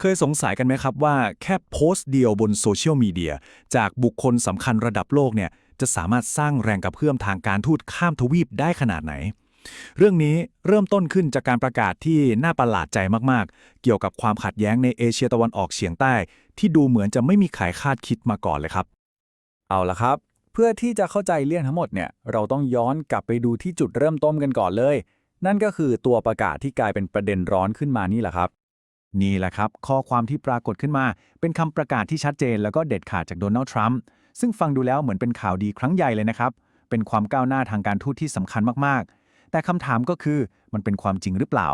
เคยสงสัยกันไหมครับว่าแค่โพสต์เดียวบนโซเชียลมีเดียจากบุคคลสำคัญระดับโลกเนี่ยจะสามารถสร้างแรงกระเพื่อมทางการทูตข้ามทวีปได้ขนาดไหน เรื่องนี้เริ่มต้นขึ้นจากการประกาศที่น่าประหลาดใจมากๆ เกี่ยวกับความขัดแย้งในเอเชียตะวันออกเฉียงใต้ ที่ดูเหมือนจะไม่มีใครคาดคิดมาก่อนเลยครับ เอาละครับ เพื่อที่จะเข้าใจเรื่องทั้งหมดเนี่ยเราต้องย้อนกลับไปดูที่จุดเริ่มต้นกันก่อนเลย นั่นก็คือตัวประกาศที่กลายเป็นประเด็นร้อนขึ้นมานี่แหละครับ นี่แหละครับ ข้อความที่ปรากฏขึ้นมา เป็นคำประกาศที่ชัดเจน แล้วก็เด็ดขาดจากโดนัลด์ทรัมป์ซึ่งฟังดูแล้วเหมือนเป็นข่าวดีครั้งใหญ่เลยนะครับ เป็นความก้าวหน้าทางการทูตที่สำคัญมากๆ แต่คำถามก็คือมันเป็นความจริงหรือเปล่า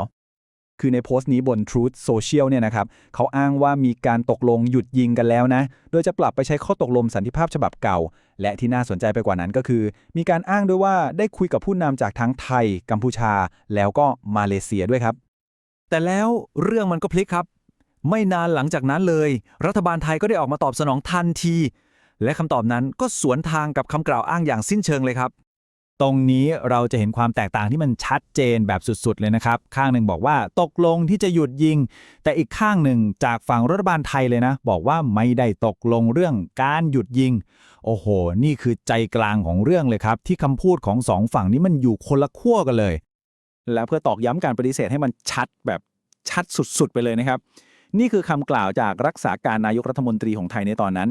คือในโพสต์นี้บน Truth Social เนี่ยนะครับเขาอ้างว่ามีการตกลงหยุดยิงกันแล้วนะ โดยจะปรับไปใช้ข้อตกลงสันติภาพฉบับเก่า และที่น่าสนใจไปกว่านั้นก็คือ มีการอ้างด้วยว่าได้คุยกับผู้นำจากทั้งไทย กัมพูชา แล้วก็มาเลเซียด้วยครับ แต่แล้วเรื่องมันก็พลิกครับ ไม่นานหลังจากนั้นเลย รัฐบาลไทยก็ได้ออกมาตอบสนองทันที และคำตอบนั้นก็สวนทางกับคำกล่าวอ้างอย่างสิ้นเชิงเลยครับ ตรงนี้เราจะเห็นความแตกต่างที่มันชัดเจนแบบสุดๆ เลยนะครับ ข้างหนึ่งบอกว่าตกลงที่จะหยุดยิง แต่อีกข้างหนึ่งจากฝั่งรัฐบาลไทยเลยนะ บอกว่าไม่ได้ตกลงเรื่องการหยุดยิง โอ้โห นี่คือใจกลางของเรื่องเลยครับ ที่คำพูดของสองฝั่งนี้มันอยู่คนละขั้วกันเลย และเพื่อตอกย้ำการปฏิเสธให้มันชัดแบบชัดสุดๆ ไปเลยนะครับ นี่คือคำกล่าวจากรักษาการนายกรัฐมนตรีของไทยในตอนนั้น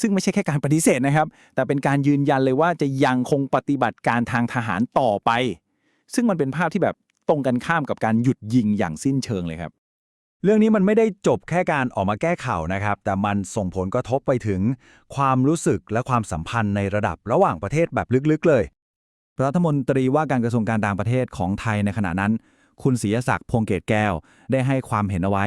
ซึ่งไม่ใช่แค่การปฏิเสธนะครับ แต่เป็นการยืนยันเลยว่าจะยังคงปฏิบัติการทางทหารต่อไป ซึ่งมันเป็นภาพที่แบบตรงกันข้ามกับการหยุดยิงอย่างสิ้นเชิงเลยครับเรื่องนี้มันไม่ได้จบแค่การออกมาแก้ข่าวนะครับ แต่มันส่งผลกระทบไปถึงความรู้สึกและความสัมพันธ์ในระดับระหว่างประเทศแบบลึกๆเลย รัฐมนตรีว่าการกระทรวงการต่างประเทศของไทยในขณะนั้น คุณศรีศักดิ์พงเกตแก้วได้ให้ความเห็นเอาไว้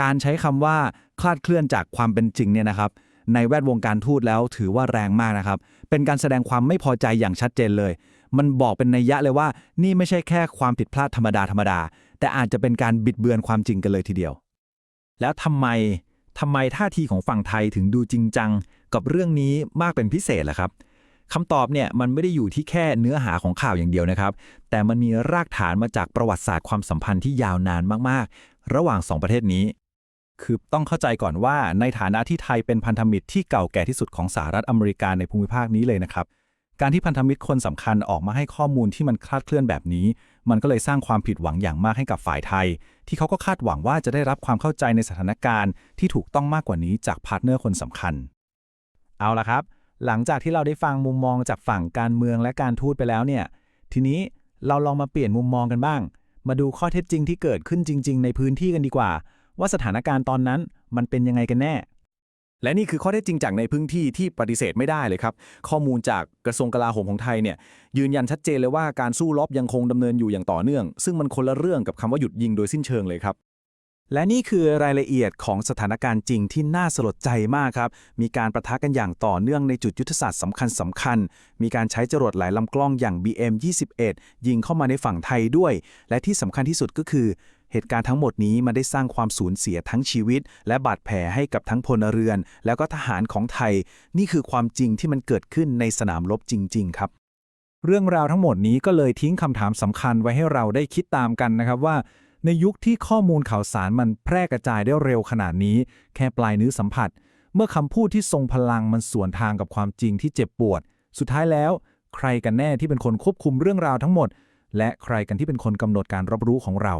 การใช้คำว่าคลาดเคลื่อนจากความเป็นจริงเนี่ยนะครับ ในแวดวงการทูตแล้วถือว่าแรงมากนะครับ เป็นการแสดงความไม่พอใจอย่างชัดเจนเลย มันบอกเป็นนัยยะเลยว่า นี่ไม่ใช่แค่ความผิดพลาดธรรมดาธรรมดา แต่อาจจะเป็นการบิดเบือนความจริงกันเลยทีเดียว แล้วทำไมทำไมท่าทีของฝั่งไทยถึงดูจริงจัง กับเรื่องนี้มากเป็นพิเศษล่ะครับ คำตอบเนี่ยมันไม่ได้อยู่ที่แค่เนื้อหาของข่าวอย่างเดียวนะครับ แต่มันมีรากฐานมาจากประวัติศาสตร์ความสัมพันธ์ที่ยาวนานมากๆ ระหว่างสองประเทศนี้ คือต้องเข้าใจก่อนว่าในฐานะที่ไทยเป็นพันธมิตรที่เก่าแก่ที่สุดของสหรัฐอเมริกาในภูมิภาคนี้เลยนะครับการที่พันธมิตรคนสำคัญออกมาให้ข้อมูลที่มันคลาดเคลื่อนแบบนี้ มันก็เลยสร้างความผิดหวังอย่างมากให้กับฝ่ายไทย ที่เขาก็คาดหวังว่าจะได้รับความเข้าใจในสถานการณ์ที่ถูกต้องมากกว่านี้จากพาร์ทเนอร์คนสำคัญ เอาละครับ หลังจากที่เราได้ฟังมุมมองจากฝั่งการเมืองและการทูตไปแล้วเนี่ย ทีนี้เราลองมาเปลี่ยนมุมมองกันบ้าง มาดูข้อเท็จจริงที่เกิดขึ้นจริง ๆ ในพื้นที่กันดีกว่า ว่าสถานการณ์ตอนนั้นมันเป็นยังไงกันแน่ และนี่คือข้อเท็จจริงจากในพื้นที่ที่ปฏิเสธไม่ได้เลยครับ ข้อมูลจากกระทรวงกลาโหมของไทยเนี่ยยืนยันชัดเจนเลยว่าการสู้รบยังคงดำเนินอยู่อย่างต่อเนื่อง ซึ่งมันคนละเรื่องกับคำว่าหยุดยิงโดยสิ้นเชิงเลยครับ และนี่คือรายละเอียดของสถานการณ์จริงที่น่าสลดใจมากครับ มีการประทะกันอย่างต่อเนื่องในจุดยุทธศาสตร์สำคัญสำคัญ มีการใช้จรวดหลายลำกล้องอย่าง BM21 ยิงเข้ามาในฝั่งไทยด้วย และที่สำคัญที่สุดก็คือ เหตุการณ์ทั้งหมดนี้มันได้สร้างความสูญเสียทั้งชีวิต และบาดแผลให้กับทั้งพลเรือน แล้วก็ทหารของไทย นี่คือความจริงที่มันเกิดขึ้นในสนามรบจริง ๆ ครับ เรื่องราวทั้งหมดนี้ก็เลยทิ้งคำถามสำคัญไว้ให้เราได้คิดตามกันนะครับว่า ในยุคที่ข้อมูลข่าวสารมันแพร่กระจายได้เร็วขนาดนี้ แค่ปลายนิ้วสัมผัส เมื่อคำพูดที่ทรงพลังมันสวนทางกับความจริงที่เจ็บปวด สุดท้ายแล้ว ใครกันแน่ที่เป็นคนควบคุมเรื่องราวทั้งหมด และใครกันที่เป็นคนกำหนดการรับรู้ของเรา